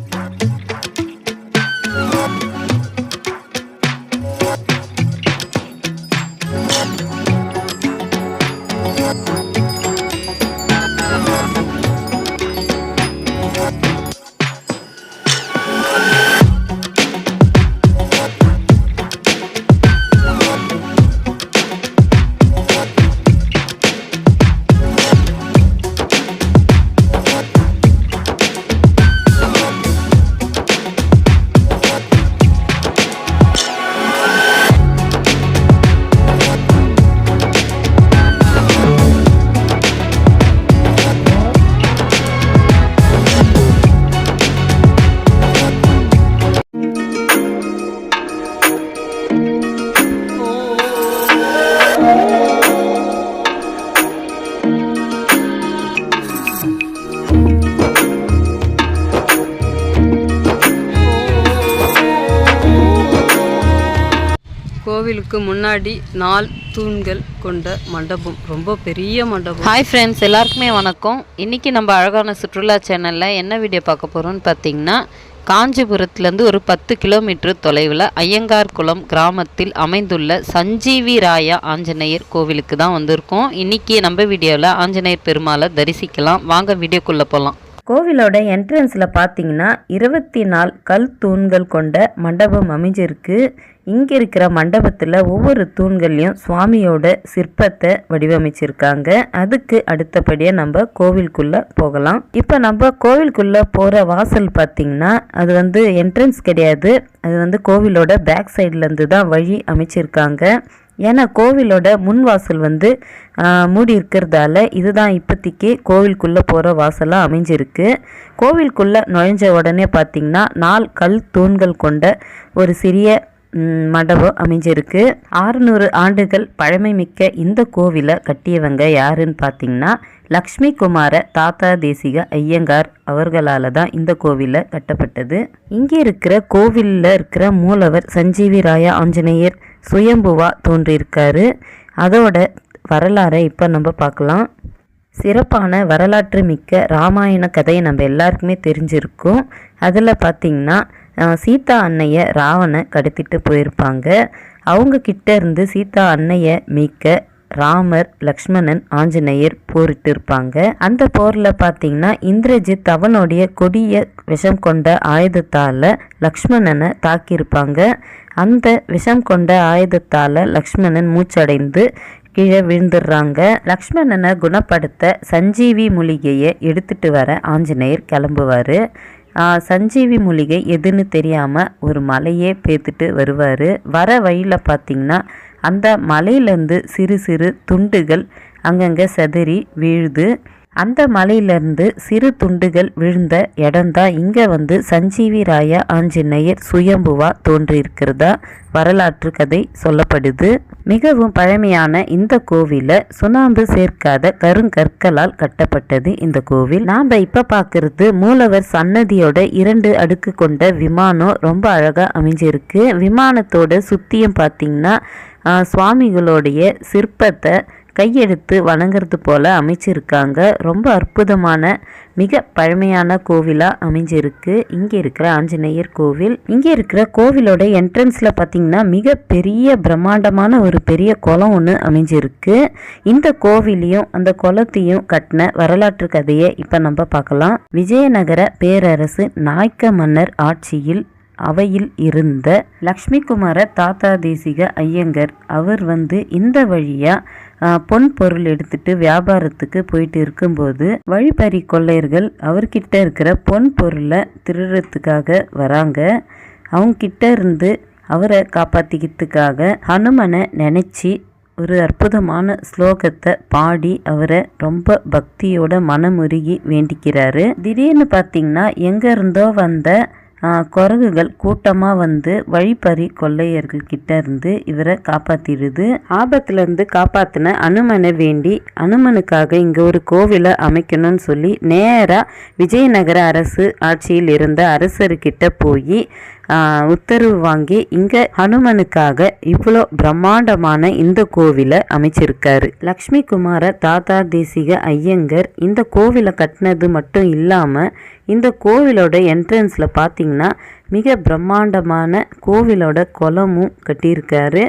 Miami. கோவிலுக்கு முன்னாடி நாலு தூண்கள் கொண்ட மண்டபம். ரொம்ப பெரிய மண்டபம். ஹாய் ஃப்ரெண்ட்ஸ் எல்லாருக்குமே வணக்கம். இன்றைக்கி நம்ம அழகான சுற்றுலா சேனலில் என்ன வீடியோ பார்க்க போகிறோம்னு பார்த்தீங்கன்னா காஞ்சிபுரத்துலேருந்து ஒரு பத்து கிலோமீட்டர் தொலைவில் ஐயங்கார் குளம் கிராமத்தில் அமைந்துள்ள சஞ்சீவி ராயா ஆஞ்சநேயர் கோவிலுக்கு தான் வந்திருக்கோம். இன்றைக்கி நம்ம வீடியோவில் ஆஞ்சநேயர் பெருமாளை தரிசிக்கலாம். வாங்க வீடியோக்குள்ளே போகலாம் கோவிலோட என்ட்ரன்ஸில் பார்த்தீங்கன்னா இருபத்தி நாலு கல் தூண்கள் கொண்ட மண்டபம் அமைஞ்சிருக்கு. இங்கே இருக்கிற மண்டபத்தில் ஒவ்வொரு தூண்கள்லையும் சுவாமியோட சிற்பத்தை வடிவமைச்சிருக்காங்க. அதுக்கு அடுத்தபடியாக நம்ம கோவிலுக்குள்ளே போகலாம். இப்போ நம்ம கோவிலுக்குள்ளே போகிற வாசல் பார்த்தீங்கன்னா அது வந்து என்ட்ரன்ஸ் கிடையாது. அது வந்து கோவிலோட பேக் சைட்லேருந்து தான் வழி அமைச்சிருக்காங்க. ஏன்னா கோவிலோட முன் வாசல் வந்து மூடி இருக்கிறதால இதுதான் இப்போதைக்கு கோவிலுக்குள்ளே போகிற வாசலாக அமைஞ்சிருக்கு. கோவிலுக்குள்ளே நுழைஞ்ச உடனே பார்த்திங்கன்னா நாலு கல் தூண்கள் கொண்ட ஒரு சிறிய மண்டபம் அமைஞ்சிருக்கு. ஆறுநூறு ஆண்டுகள் பழமை மிக்க இந்த கோவிலை கட்டியவங்க யாருன்னு பார்த்தீங்கன்னா லக்ஷ்மி குமார தாத்தா தேசிக ஐயங்கார் அவர்களால் தான் இந்த கோவிலை கட்டப்பட்டது. இங்கே இருக்கிற கோவிலில் இருக்கிற மூலவர் சஞ்சீவி ராயா ஆஞ்சநேயர் சுயம்புவா தோன்றியிருக்காரு. அதோட வரலாறை இப்போ நம்ம பார்க்கலாம். சிறப்பான வரலாற்று மிக்க ராமாயண கதையை நம்ம எல்லாருக்குமே தெரிஞ்சிருக்கோம். அதில் பார்த்திங்கன்னா சீதா அன்னைய ராவண கடத்திட்டு போயிருப்பாங்க. அவங்க கிட்ட இருந்து சீதா அன்னைய மீட்க ராமர் லக்ஷ்மணன் ஆஞ்சநேயர் போரிட்டு இருப்பாங்க அந்த போரில் பார்த்தீங்கன்னா இந்திரஜித் அவனுடைய கொடிய விஷம் கொண்ட ஆயுதத்தால் லக்ஷ்மணனை தாக்கியிருப்பாங்க. அந்த விஷம் கொண்ட ஆயுதத்தால் லக்ஷ்மணன் மூச்சடைந்து கீழே விழுந்துடுறாங்க. லக்ஷ்மணனை குணப்படுத்த சஞ்சீவி மூலிகையை எடுத்துட்டு வர ஆஞ்சநேயர் கிளம்புவார். சஞ்சீவி மூலிகை எதுன்னு தெரியாமல் ஒரு மலையே பேத்துட்டு வருவார். வர வழியில் பார்த்தீங்கன்னா அந்த மலையிலேருந்து சிறு சிறு துண்டுகள் அங்கங்கே செதறி வீழுது. அந்த மலையிலேருந்து சிறு துண்டுகள் விழுந்த இடம்தான் இங்கே வந்து சஞ்சீவி ராயா ஆஞ்சநேயர் சுயம்புவா தோன்றியிருக்கிறதா வரலாற்று கதை சொல்லப்படுது. மிகவும் பழமையான இந்த கோவிலை சுண்ணாம்பு சேர்க்காத கருங்கற்களால் கட்டப்பட்டது இந்த கோவில். நாம் இப்போ பார்க்கறது மூலவர் சன்னதியோட இரண்டு அடுக்கு கொண்ட விமானம் ரொம்ப அழகாக அமைஞ்சிருக்கு. விமானத்தோட சுத்தியும் பார்த்தீங்கன்னா சுவாமிகளுடைய சிற்பத்தை கையெடுத்து வணங்குறது போல் அமைச்சிருக்காங்க. ரொம்ப அற்புதமான மிக பழமையான கோவிலாக அமைஞ்சிருக்கு. இங்கே இருக்கிற ஆஞ்சநேயர் கோவில். இங்கே இருக்கிற கோவிலோட என்ட்ரன்ஸில் பார்த்தீங்கன்னா மிக பெரிய பிரம்மாண்டமான ஒரு பெரிய குளம் ஒன்று அமைஞ்சிருக்கு. இந்த கோவிலையும் அந்த குளத்தையும் கட்டின வரலாற்று கதையை இப்போ நம்ம பார்க்கலாம். விஜயநகர பேரரசு நாய்க்க மன்னர் ஆட்சியில் அவையில் இருந்த லக்ஷ்மிகுமார தாத்தா தேசிக ஐயங்கர் அவர் வந்து இந்த வழியாக பொன் பொருள் எடுத்துட்டு வியாபாரத்துக்கு போயிட்டு இருக்கும்போது வழிப்பறி கொள்ளையர்கள் அவர்கிட்ட இருக்கிற பொன் பொருளை திருடுறதுக்காக வராங்க. அவங்க கிட்ட இருந்து அவரை காப்பாற்றிக்கிறதுக்காக ஹனுமனை நினச்சி ஒரு அற்புதமான ஸ்லோகத்தை பாடி அவரை ரொம்ப பக்தியோட மனமுருகி வேண்டிக்கிறாரு. திடீர்னு பார்த்தீங்கன்னா எங்கே இருந்தோ வந்த குரங்குகள் கூட்டமாக வந்து வழிப்பறி கொள்ளையர்கள் கிட்ட இருந்து இவரை காப்பாத்திடுது. ஆபத்துலேருந்து காப்பாத்தின அனுமனை வேண்டி அனுமனுக்காக இங்கே ஒரு கோவிலை அமைக்கணும்னு சொல்லி நேராக விஜயநகர அரசு ஆட்சியில் இருந்த அரசர்கிட்ட போய் உத்தரவு வாங்கி இங்கே ஹனுமனுக்காக இவ்வளோ பிரம்மாண்டமான இந்த கோவிலை அமைச்சிருக்காரு. லக்ஷ்மி குமார தாத்தா தேசிக ஐயங்கர் இந்த கோவிலை கட்டினது மட்டும் இல்லாமல் இந்த கோவிலோட என்ட்ரன்ஸில் பார்த்தீங்கன்னா மிக பிரம்மாண்டமான கோவிலோட குளமும் கட்டியிருக்காரு.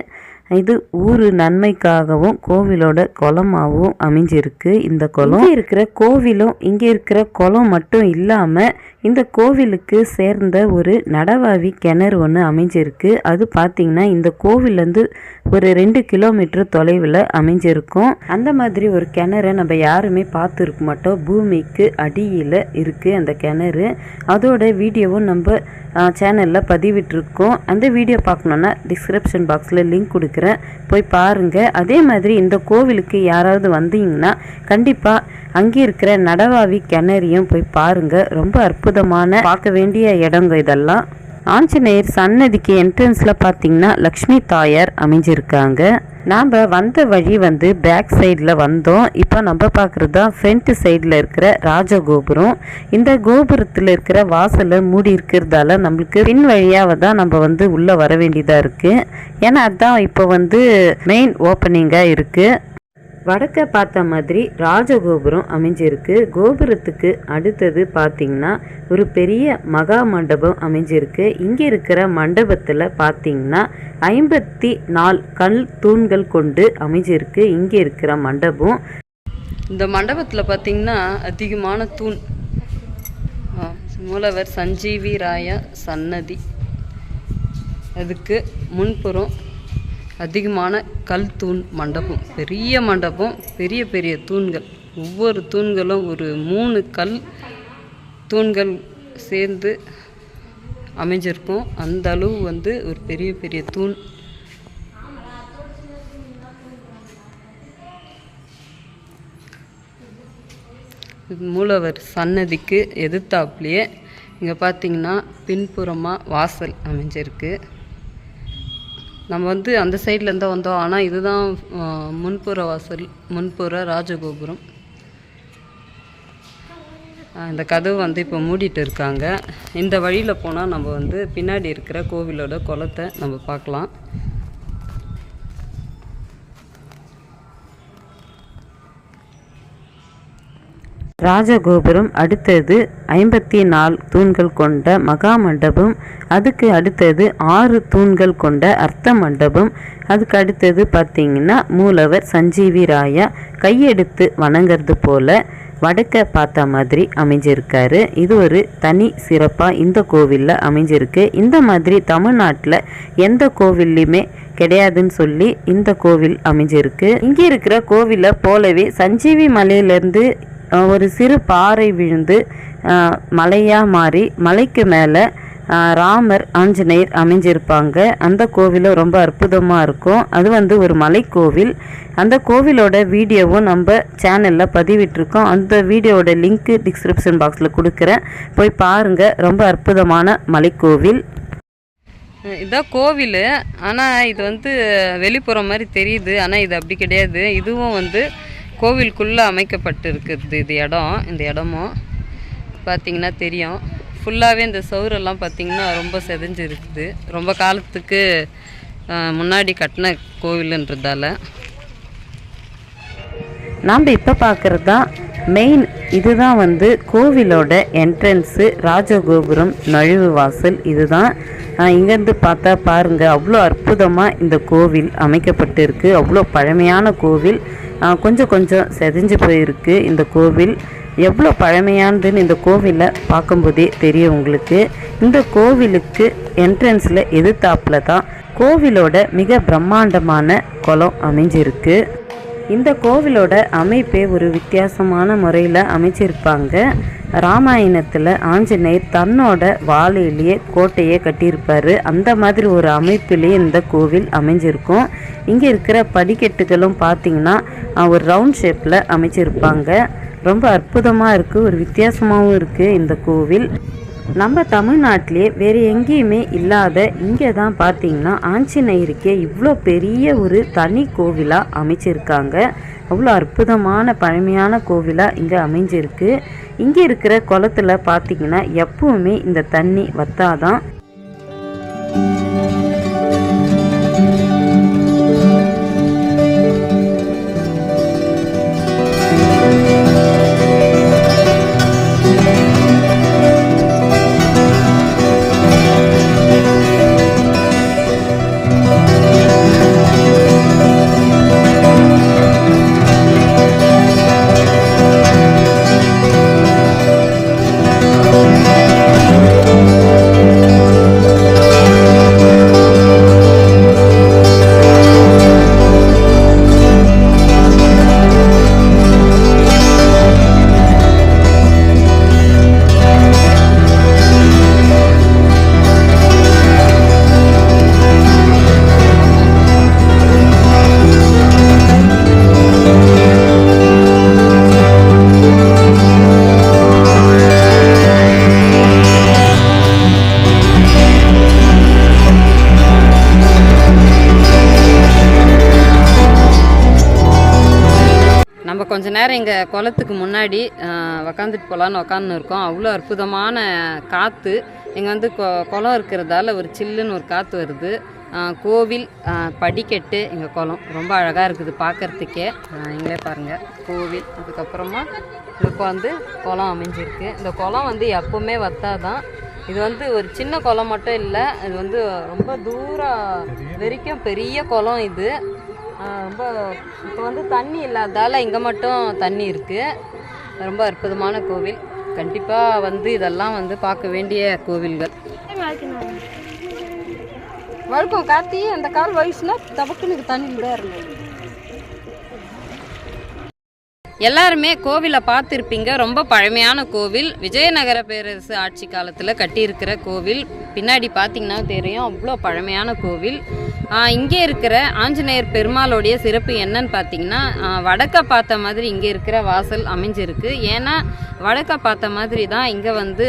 இது ஊர் நன்மைக்காகவும் கோவிலோட குளமாகவும் அமைஞ்சிருக்கு. இந்த குளம் இங்கே இருக்கிற கோவிலும் இங்கே இருக்கிற குளம் மட்டும் இல்லாமல் இந்த கோவிலுக்கு சேர்ந்த ஒரு நடவாவி கிணறு ஒன்று அமைஞ்சிருக்கு. அது பார்த்தீங்கன்னா இந்த கோவிலேருந்து ஒரு ரெண்டு கிலோமீட்டர் தொலைவில் அமைஞ்சிருக்கும். அந்த மாதிரி ஒரு கிணறை நம்ம யாருமே பார்த்துருக்க மாட்டோம். பூமிக்கு அடியில் இருக்குது அந்த கிணறு. அதோட வீடியோவும் நம்ம சேனலில் பதிவிட்டிருக்கோம். அந்த வீடியோ பார்க்கணுன்னா டிஸ்கிரிப்ஷன் பாக்ஸில் லிங்க் கொடுக்கு இருக்கிறேன் போய் பாருங்கள் அதே மாதிரி இந்த கோவிலுக்கு யாராவது வந்தீங்கன்னா கண்டிப்பாக அங்கே இருக்கிற நடவாவி கிணறியும் போய் பாருங்கள் ரொம்ப அற்புதமான பார்க்க வேண்டிய இடங்க இதெல்லாம். ஆஞ்சநேயர் சன்னதிக்கு என்ட்ரன்ஸில் பார்த்தீங்கன்னா லக்ஷ்மி தாயார் அமைஞ்சிருக்காங்க. நாம் வந்த வழி வந்து பேக் சைடில் வந்தோம். இப்போ நம்ம பார்க்குறது தான் ஃப்ரண்ட் சைடில் இருக்கிற ராஜகோபுரம். இந்த கோபுரத்தில் இருக்கிற வாசலை மூடி இருக்கிறதால நம்மளுக்கு பின் வழியாக தான் நம்ம வந்து உள்ளே வர வேண்டியதாக இருக்குது ஏன்னா அதுதான் இப்போ வந்து மெயின் ஓப்பனிங்காக இருக்குது வடக்க பார்த்த மாதிரி ராஜகோபுரம் அமைஞ்சிருக்கு. கோபுரத்துக்கு அடுத்தது பார்த்தீங்கன்னா ஒரு பெரிய மகா மண்டபம் அமைஞ்சிருக்கு. இங்கே இருக்கிற மண்டபத்தில் பார்த்தீங்கன்னா ஐம்பத்தி நாலு கல் தூண்கள் கொண்டு அமைஞ்சிருக்கு. இங்கே இருக்கிற மண்டபம். இந்த மண்டபத்தில் பார்த்தீங்கன்னா அதிகமான தூண். மூலவர் சஞ்சீவி ராய சன்னதி. அதுக்கு முன்புறம் அதிகமான கல் தூண் மண்டபம். பெரிய மண்டபம் பெரிய பெரிய தூண்கள். ஒவ்வொரு தூண்களும் ஒரு மூணு கல் தூண்கள் சேர்ந்து அமைஞ்சிருக்கும். அந்த அளவு வந்து ஒரு பெரிய பெரிய தூண். மூலவர் சன்னதிக்கு எதிர்த்தாப்புலேயே இங்கே பார்த்தீங்கன்னா பின்புறமாக வாசல் அமைஞ்சிருக்கு. நம்ம வந்து அந்த சைடில் வந்தோம். ஆனால் இதுதான் முன்புற வாசல் முன்புற ராஜகோபுரம். இந்த கதவு வந்து இப்போ மூடிட்டு இருக்காங்க. இந்த வழியில் போனால் நம்ம வந்து பின்னாடி இருக்கிற கோவிலோட குளத்தை நம்ம பார்க்கலாம். ராஜகோபுரம் அடுத்தது ஐம்பத்தி நாலு தூண்கள் கொண்ட மகா மண்டபம் அதுக்கு அடுத்தது ஆறு தூண்கள் கொண்ட அர்த்த மண்டபம் அதுக்கு அடுத்தது பார்த்தீங்கன்னா மூலவர் சஞ்சீவி ராயா கையெடுத்து வணங்குறது போல வடக்க பார்த்த மாதிரி அமைஞ்சிருக்காரு. இது ஒரு தனி சிறப்பாக இந்த கோவிலில் அமைஞ்சிருக்கு. இந்த மாதிரி தமிழ்நாட்டில் எந்த கோவில்லையுமே கிடையாதுன்னு சொல்லி இந்த கோவில் அமைஞ்சிருக்கு. இங்கே இருக்கிற கோவிலை போலவே சஞ்சீவி மலையிலேருந்து ஒரு சிறு பாறை விழுந்து மலையாக மாறி மலைக்கு மேலே ராமர் ஆஞ்சநேயர் அமைஞ்சிருப்பாங்க. அந்த கோவிலும் ரொம்ப அற்புதமாக இருக்கும். அது வந்து ஒரு மலைக்கோவில். அந்த கோவிலோட வீடியோவும் நம்ம சேனலில் பதிவிட்டிருக்கோம். அந்த வீடியோவோட லிங்க்கு டிஸ்கிரிப்ஷன் பாக்ஸில் கொடுக்குறேன். போய் பாருங்கள் ரொம்ப அற்புதமான மலைக்கோவில். இதான் கோவில். ஆனால் இது வந்து வெளிப்புறம் மாதிரி தெரியுது. ஆனால் இது அப்படி கிடையாது. இதுவும் வந்து கோவிலுக்குள்ளே அமைக்கப்பட்டிருக்குது இது இடம் இந்த இடமும் பார்த்தீங்கன்னா தெரியும். ஃபுல்லாகவே இந்த சவுரெல்லாம் பார்த்தீங்கன்னா ரொம்ப செதஞ்சு இருக்குது ரொம்ப காலத்துக்கு முன்னாடி கட்டின கோவிலுன்றதால. நாம் இப்போ பார்க்குறது தான் மெயின் இதுதான் வந்து கோவிலோட என்ட்ரன்ஸு ராஜகோபுரம் நழுவு வாசல் இதுதான். இங்கேருந்து பார்த்தா பாருங்கள் அவ்வளோ அற்புதமாக இந்த கோவில் அமைக்கப்பட்டுருக்கு. அவ்வளோ பழமையான கோவில். கொஞ்சம் கொஞ்சம் செதிஞ்சு போயிருக்கு இந்த கோவில். எவ்வளோ பழமையானதுன்னு இந்த கோவிலை பார்க்கும்போதே தெரியும் உங்களுக்கு. இந்த கோவிலுக்கு என்ட்ரன்ஸில் எதிர்த்தாப்புல தான் கோவிலோட மிக பிரம்மாண்டமான குளம் அமைஞ்சிருக்கு. இந்த கோவிலோட அமைப்பே ஒரு வித்தியாசமான முறையில் அமைச்சிருப்பாங்க. ராமாயணத்தில் ஆஞ்சநேயர் தன்னோட வாழையிலேயே கோட்டையை கட்டியிருப்பார். அந்த மாதிரி ஒரு அமைப்பிலேயே இந்த கோவில் அமைஞ்சிருக்கும். இங்கே இருக்கிற படிக்கட்டுகளும் பார்த்தீங்கன்னா ஒரு ரவுண்ட் ஷேப்பில் அமைச்சிருப்பாங்க. ரொம்ப அற்புதமாக இருக்குது ஒரு வித்தியாசமாகவும் இருக்குது இந்த கோவில். நம்ம தமிழ்நாட்டிலே வேறு எங்கேயுமே இல்லாத இங்கே தான் பார்த்தீங்கன்னா ஆஞ்சநேயருக்கே இவ்வளோ பெரிய ஒரு தனி கோவிலாக அமைச்சிருக்காங்க. அவ்வளோ அற்புதமான பழமையான கோவிலாக இங்கே அமைஞ்சிருக்கு. இங்கே இருக்கிற குளத்துல பார்த்தீங்கன்னா எப்பவுமே இந்த தண்ணி வத்தாதான் கொஞ்ச நேரம் இங்கே குளத்துக்கு முன்னாடி உக்காந்துட்டு போகலான்னு உக்காந்து இருக்கோம். அவ்வளோ அற்புதமான காற்று இங்கே வந்து கொ குளம் இருக்கிறதால ஒரு சில்லுன்னு ஒரு காற்று வருது. கோவில் படிக்கட்டு எங்கள் குளம். ரொம்ப அழகாக இருக்குது பார்க்கறதுக்கே நீங்களே பாருங்கள் கோவில் அதுக்கப்புறமா இப்போ வந்து குளம் அமைஞ்சிருக்கு. இந்த குளம் வந்து எப்போவுமே வத்தாதான் இது வந்து ஒரு சின்ன குளம் மட்டும் இல்லை இது வந்து ரொம்ப தூரம் வரைக்கும் பெரிய குளம் இது. ரொம்ப இப்போ வந்து தண்ணி இல்லாததால் இங்கே மட்டும் தண்ணி இருக்குது ரொம்ப அற்புதமான கோவில். கண்டிப்பாக வந்து இதெல்லாம் வந்து பார்க்க வேண்டிய கோவில்கள். வழுக்கும் காத்தி அந்த கால் வயசுனா தபக்குனுக்கு தண்ணி விட எல்லாருமே கோவிலை பார்த்துருப்பீங்க. ரொம்ப பழமையான கோவில். விஜயநகர பேரரசு ஆட்சி காலத்தில் கட்டியிருக்கிற கோவில். பின்னாடி பார்த்தீங்கன்னா தெரியும். அவ்வளோ பழமையான கோவில். இங்கே இருக்கிற ஆஞ்சநேயர் பெருமாளுடைய சிறப்பு என்னன்னு பார்த்தீங்கன்னா வடக்க பார்த்த மாதிரி இங்கே இருக்கிற வாசல் அமைஞ்சிருக்கு. ஏன்னா வடக்க பார்த்த மாதிரி தான் இங்கே வந்து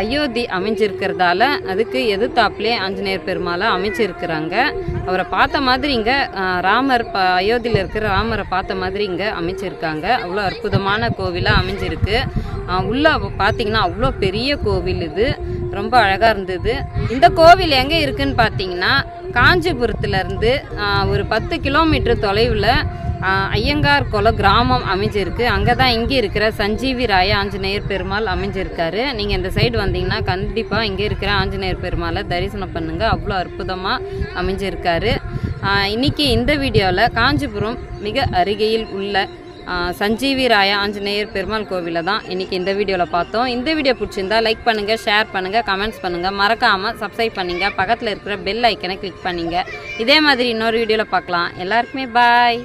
அயோத்தி அமைஞ்சிருக்கிறதால அதுக்கு எதிர்த்தாப்புலே ஆஞ்சநேயர் பெருமாளை அமைச்சிருக்கிறாங்க. அவரை பார்த்த மாதிரி இங்கே ராமர் ப அயோத்தியில் இருக்கிற ராமரை பார்த்த மாதிரி இங்கே அமைச்சிருக்காங்க. அவ்வளோ அற்புதமான கோவிலாக அமைஞ்சிருக்கு. உள்ளே உள்ள பார்த்தீங்கன்னா அவ்வளோ பெரிய கோவில் இது. ரொம்ப அழகாக இருந்தது. இந்த கோவில் எங்கே இருக்குன்னு பார்த்தீங்கன்னா காஞ்சிபுரத்துலேருந்து ஒரு பத்து கிலோமீட்டர் தொலைவில் ஐயங்கார் குல கிராமம் அமைஞ்சிருக்கு. அங்கே தான் இங்கே இருக்கிற சஞ்சீவி ராய ஆஞ்சநேயர் பெருமாள் அமைஞ்சிருக்காரு. நீங்கள் இந்த சைடு வந்தீங்கன்னா கண்டிப்பாக இங்கே இருக்கிற ஆஞ்சநேயர் பெருமாளை தரிசனம் பண்ணுங்கள் அவ்வளோ அற்புதமாக அமைஞ்சிருக்காரு. இன்றைக்கி இன்னைக்கு இந்த வீடியோவில் காஞ்சிபுரம் மிக அருகையில் உள்ள சஞ்சீவி ராய ஆஞ்சநேயர் பெருமாள் கோவிலில் தான் இன்றைக்கி இந்த வீடியோவில் பார்த்தோம். இந்த வீடியோ பிடிச்சிருந்தா லைக் பண்ணுங்கள் ஷேர் பண்ணுங்கள் கமெண்ட்ஸ் பண்ணுங்கள் மறக்காமல் சப்ஸ்கிரைப் பண்ணுங்க. பக்கத்தில் இருக்கிற பெல் ஐக்கனை கிளிக் பண்ணிங்க. இதே மாதிரி இன்னொரு வீடியோவில் பார்க்கலாம். எல்லாருக்குமே பாய்